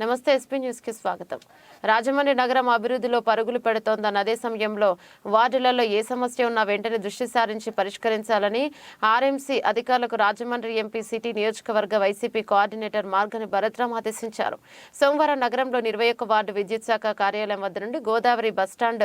నమస్తే ఎస్పీ న్యూస్కి స్వాగతం. రాజమండ్రి నగరం అభివృద్ధిలో పరుగులు పెడుతోందన్న అదే సమయంలో వార్డులలో ఏ సమస్య ఉన్నా వెంటనే దృష్టి సారించి పరిష్కరించాలని ఆర్ఎంసీ అధికారులకు రాజమండ్రి ఎంపీ సిటీ నియోజకవర్గ వైసీపీ కోఆర్డినేటర్ మార్గని భరత్రామ్ ఆదేశించారు. సోమవారం నగరంలో ఇరవై ఒక్క వార్డు విద్యుత్ శాఖ కార్యాలయం వద్ద నుండి గోదావరి బస్టాండ్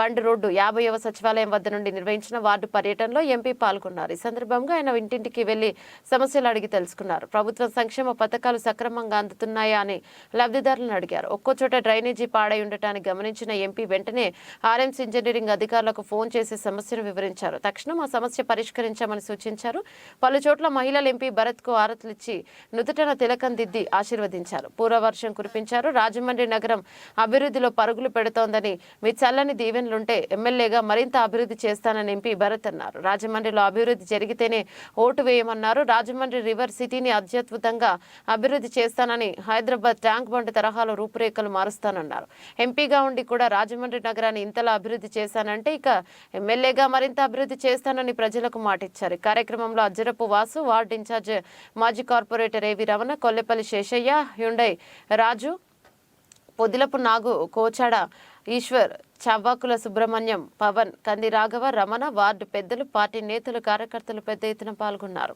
బండ్ రోడ్డు యాభైవ సచివాలయం వద్ద నుండి నిర్వహించిన వార్డు పర్యటనలో ఎంపీ పాల్గొన్నారు. ఈ సందర్భంగా ఆయన ఇంటింటికి వెళ్ళి సమస్యలు అడిగి తెలుసుకున్నారు. ప్రభుత్వం సంక్షేమ పథకాలు సక్రమంగా అందుతున్నాయా అని లబ్ధిదారులను అడిగారు. ఒక్కో చోట డ్రైనేజీ పాడై ఉండటాన్ని గమనించిన ఎంపీ వెంటనే ఆర్ఎంస్ ఇంజనీరింగ్ అధికారులకు ఫోన్ చేసి సమస్యను వివరించారు. తక్షణం ఆ సమస్య పరిష్కరించామని సూచించారు. పలు చోట్ల మహిళల ఎంపీ భరత్కు ఆరతులిచ్చి నుదుటన తిలకం దిద్ది ఆశీర్వదించారు. పూర్వవర్షం కురిపించారు. రాజమండ్రి నగరం అభివృద్ధిలో పరుగులు పెడుతోందని మీ చల్లని దీవెనలుంటే ఎమ్మెల్యేగా మరింత అభివృద్ధి చేస్తానని ఎంపీ భరత్ అన్నారు. రాజమండ్రిలో అభివృద్ధి జరిగితేనే ఓటు వేయమన్నారు. రాజమండ్రి రివర్ సిటీని అత్యద్భుతంగా అభివృద్ధి చేస్తానని హైదరాబాద్ ట్యాంక్ బండ్ తరహాలో రూపురేఖలు మారుస్తానన్నారు. ఎంపీగా ఉండి కూడా రాజమండ్రి నగరాన్ని ఇంతలా అభివృద్ధి చేశానంటే ఇక ఎమ్మెల్యేగా మరింత అభివృద్ధి చేస్తానని ప్రజలకు మాటిచ్చారు. కార్యక్రమంలో అజ్జరపు వాసు వార్డు ఇన్ఛార్జ్ మాజీ corporator AV Ramana Kollepalli Seshaiah Hyundai Raju Podilapu Nagu Kochada Eswar Chavvakula Subrahmanyam Pavan Kandi Raghava Ramana ward పెద్దలు పార్టీ నేతలు కార్యకర్తలు పెద్ద ఎత్తున పాల్గొన్నారు.